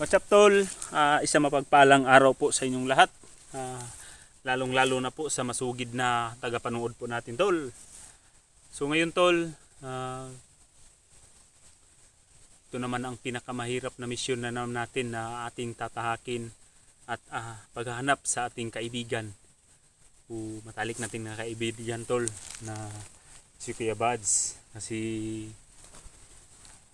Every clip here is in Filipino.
What's up tol? Ah, isa mapagpalang araw po sa inyong lahat. Ah, lalong lalo na po sa masugid na tagapanood po natin tol. So ngayon tol, ah, ito naman ang pinakamahirap na misyon na naman natin na ating tatahakin at ah, paghahanap sa ating kaibigan. O matalik natin na kaibigan tol na si Kuya Buds kasi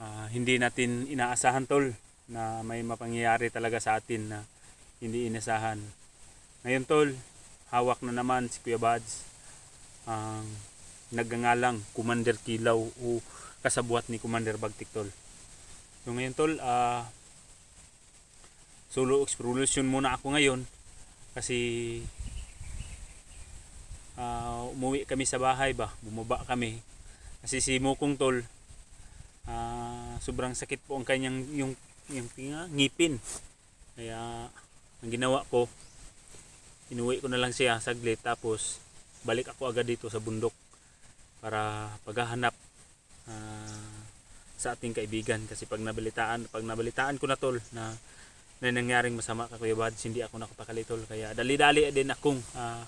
ah, hindi natin inaasahan tol na may mapangyayari talaga sa atin na hindi inasahan. Ngayon tol, hawak na naman si Kuya Buds ang nagngangalang Commander Kilaw o kasabuat ni Commander Bagtik tol. So ngayon tol, ah solo exploration muna ako ngayon kasi ah, umuwi kami sa bahay ba, bumaba kami. Kasi si Mukong tol, ah, sobrang sakit po ang kanyang yung yung tinga, ngipin. Kaya ang ginawa ko, inuwi ko na lang siya saglit tapos balik ako agad dito sa bundok para paghahanap ah, sa ating kaibigan. Kasi pag nabalitaan pag nabalitaan ko na tol na na nangyaring masama ka Kuya Bads, hindi ako nakapakali tol. Kaya dali-dali din akong ah,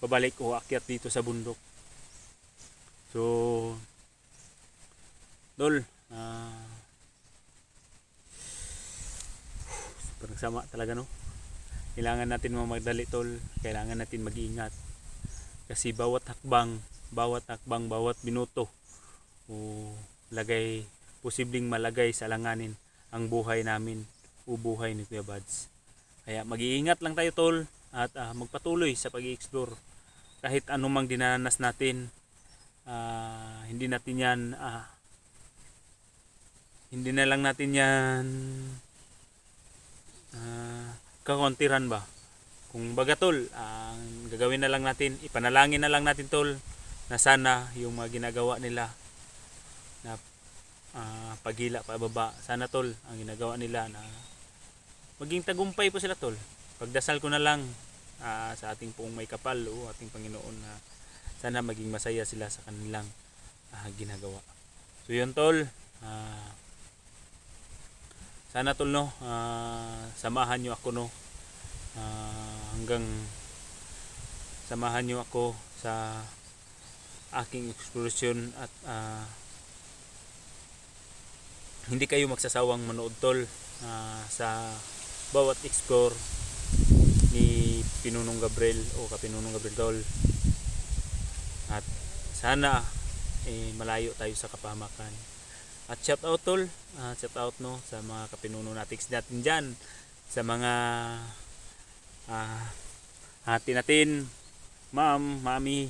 babalik o akyat dito sa bundok. So tol ah Parang sama talaga no. Kailangan natin mga magdali tol. Kailangan natin mag-iingat. Kasi bawat hakbang, bawat hakbang, bawat minuto o lagay, posibleng malagay sa langanin ang buhay namin o buhay ni Kuya Buds. Kaya mag-iingat lang tayo tol at ah, magpatuloy sa pag-explore. Kahit anumang dinanas natin, ah, hindi natin yan, ah, hindi na lang natin yan ah, kakontiran ba? Kung baga tol ang gagawin na lang natin ipanalangin na lang natin tol na sana yung mga ginagawa nila na ah, paghila pababa. Sana tol ang ginagawa nila na maging tagumpay po sila tol. Pagdasal ko na lang ah, sa ating pong may kapal o ating Panginoon na sana maging masaya sila sa kanilang ah, ginagawa. So yun tol. Ah, sana tol no ah, samahan nyo ako no Ah, hanggang samahan nyo ako sa aking exploration at ah, hindi kayo magsasawang manood tol ah, sa bawat explore ni Pinunong Gabriel o Kapinunong Gabriel tol. At sana eh, malayo tayo sa kapahamakan at shout out tol, Ah, shout out no sa mga kapinuno natin natin diyan sa mga ah hati natin ma'am, mami,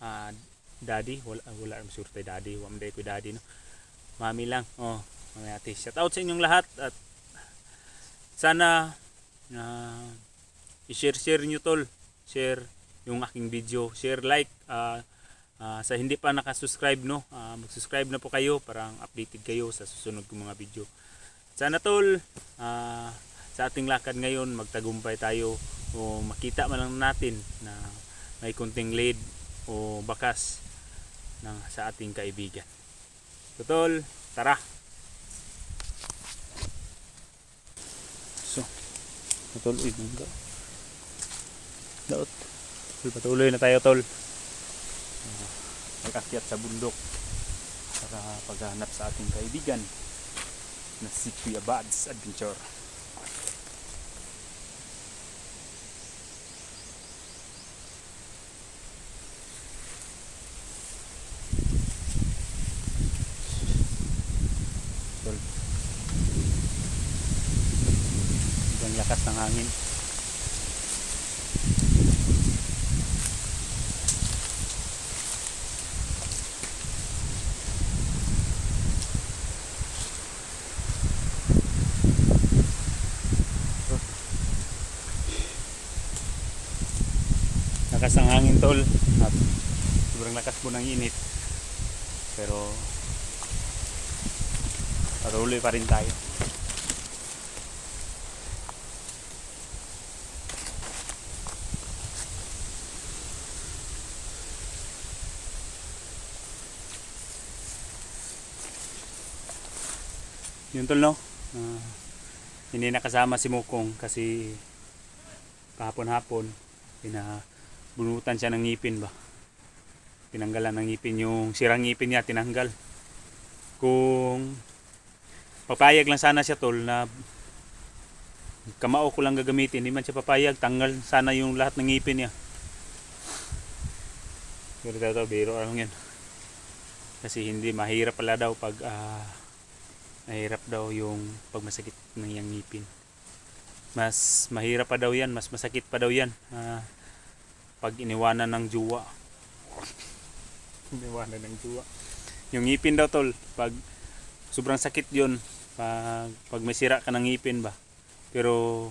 ah daddy, wala wala ram sure tayo daddy, wala ko daddy no. Mami lang. Oh, mga ate. Shout out sa inyong lahat at sana ah, i-share share niyo tol. Share yung aking video, share like ah, Ah, sa hindi pa nakasubscribe no, ah, mag-subscribe na po kayo para updated kayo sa susunod kong mga video. Sana tol, ah, sa ating lakad ngayon magtagumpay tayo o makita man lang natin na may kunting lead o bakas ng sa ating kaibigan. So tol, tara. So, tol, ito Daot. Patuloy na tayo tol mag-akyat sa bundok para paghanap sa ating kaibigan na si Kuya Buds Adventure. Tol. Ang lakas ng hangin. Lakas ng hangin tol. At sobrang lakas po ng init. Pero patuloy pa rin tayo. Yun tol no? Ah, hindi nakasama si Mukong kasi kahapon-hapon pinabunutan siya ng ngipin ba? Tinanggalan ng ngipin yung sirang ngipin niya tinanggal. Kung papayag lang sana siya tol na kamao ko lang gagamitin hindi man siya papayag tanggal sana yung lahat ng ngipin niya. Pero ito biro lang yan kasi hindi mahirap pala daw pag ah, mahirap daw yung pag masakit ng yung ngipin. Mas mahirap pa daw yan mas masakit pa daw yan. Ah, pag iniwanan ng juwa iniwanan ng juwa yung ngipin daw tol pag sobrang sakit yun pag, pag may sira ka ng ngipin ba? Pero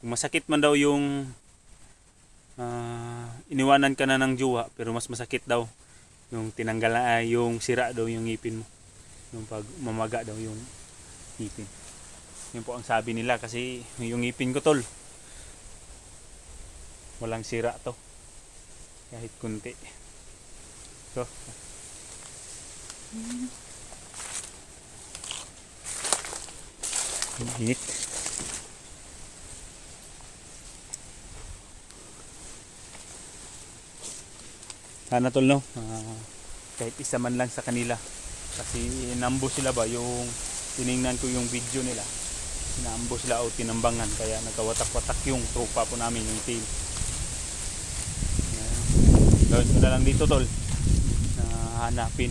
kung masakit man daw yung ah, iniwanan ka na ng juwa pero mas masakit daw yung tinanggal na ay yung sira daw yung ngipin mo. Yung pag mamaga daw yung ngipin. Yun po ang sabi nila kasi yung ngipin ko tol walang sira to. Kahit kunti. So. Init. Sana tol no? Ah, kahit isa man lang sa kanila. Kasi nambo sila ba yung tiningnan ko yung video nila. Nambo sila o tinambangan. Kaya nagkawatak-watak yung tropa po namin yung team. Gawin ko na lang dito tol. Na hanapin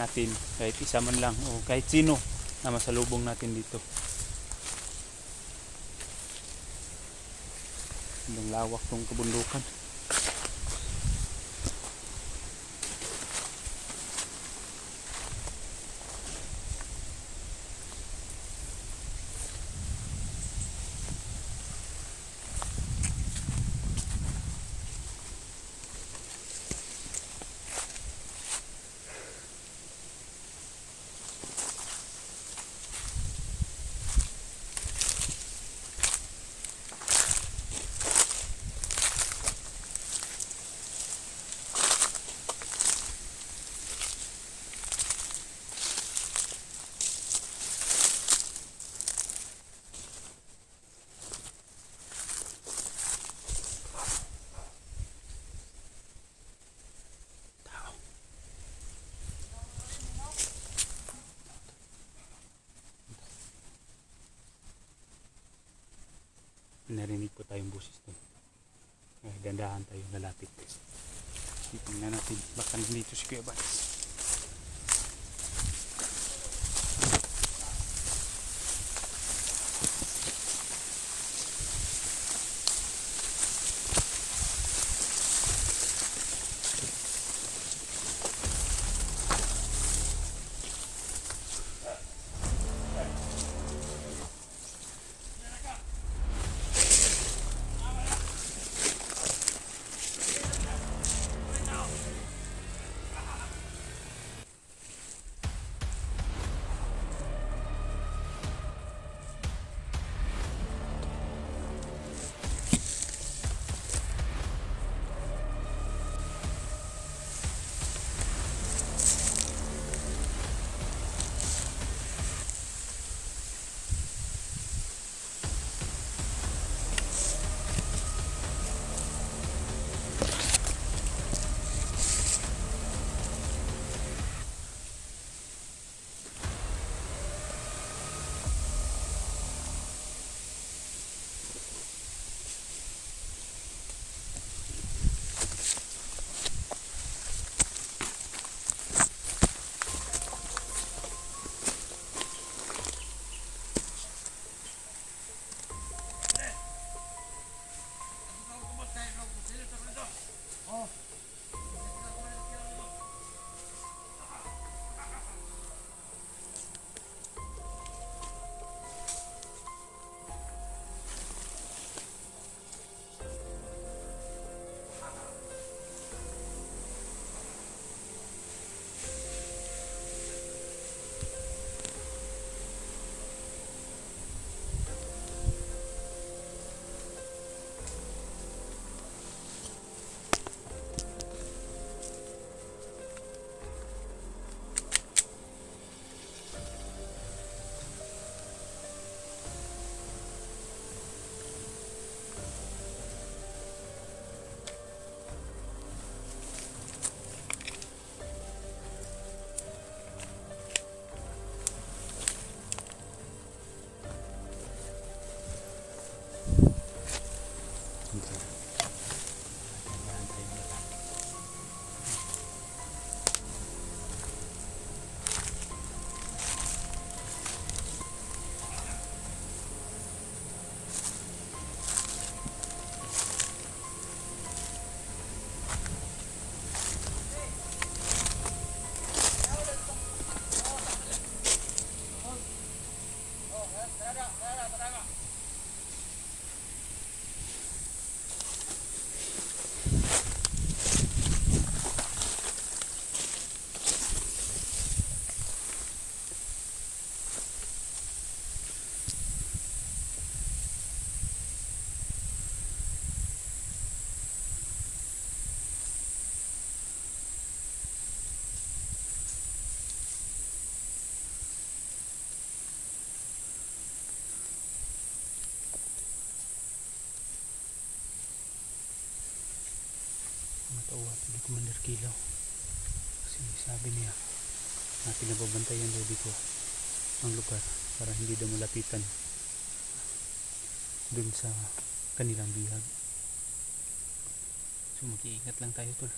natin kahit isa man lang o kahit sino na masalubong natin dito. Ang lawak tong kabundukan narinig po tayong boses doon. Eh, dandahan tayo lalapit. Tingnan natin. Baka nandito si Kuya Bats. Commander Kilaw. Kasi sabi niya na pinababantayan daw dito ang lugar para hindi daw malapitan dun sa kanilang bihag. So mag-iingat lang tayo tol.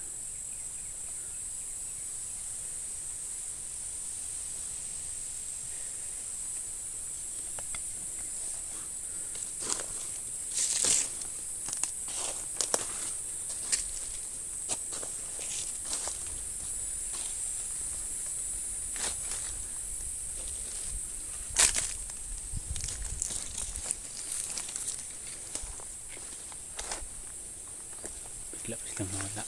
Bigla pa silang nawala.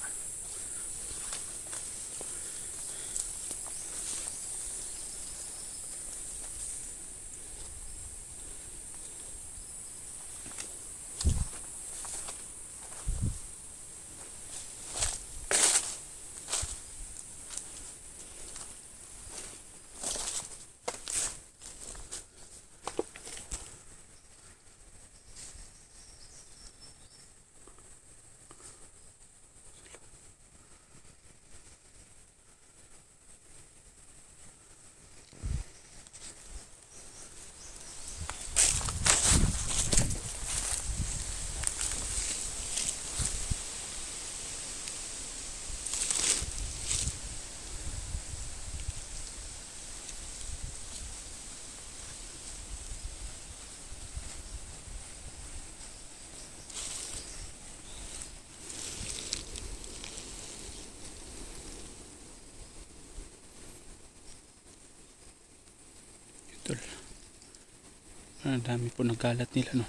Tol. Ang dami po ng kalat nila no.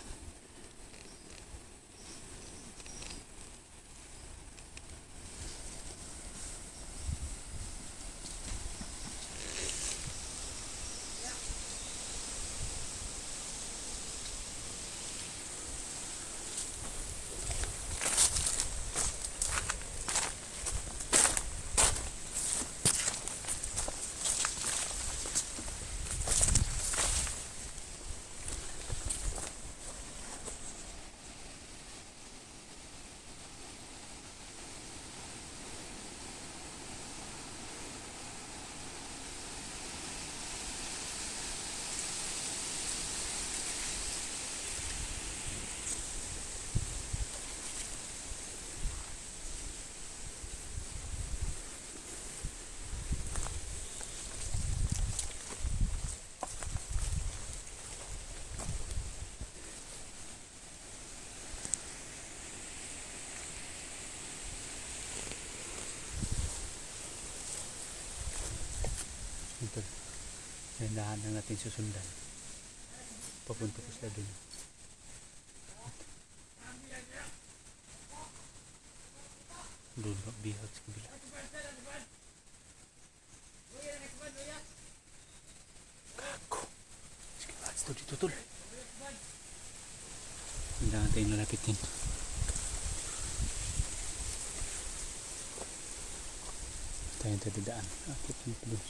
Ito. Dahan na natin susundan. Papunta ko sila dun. Doon ba bihag sa kabila. Gago. Sige, bats to dito tol. Dahan tayo nalapitin. Tayo tayo daan. Akit mo pa doon.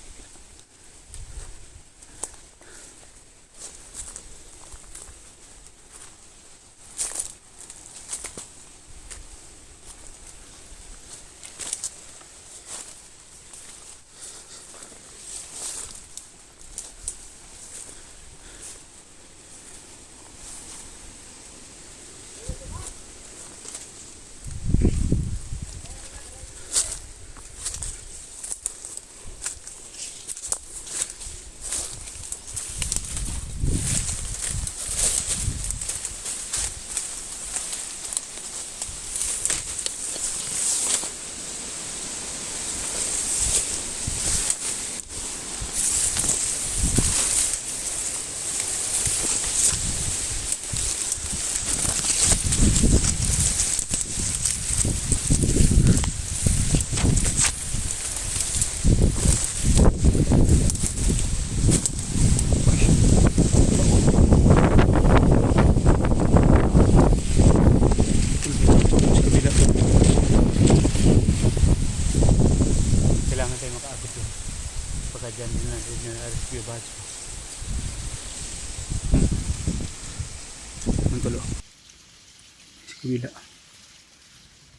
Kailangan Pagka dyan din na rin na rescue batch. Ang tulo. Sa kabila.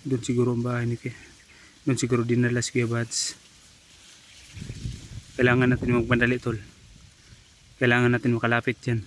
Doon siguro ang bahay ni Ke. Doon siguro dinala si Kuya Bads. Kailangan natin magmadali tol. Kailangan natin makalapit dyan.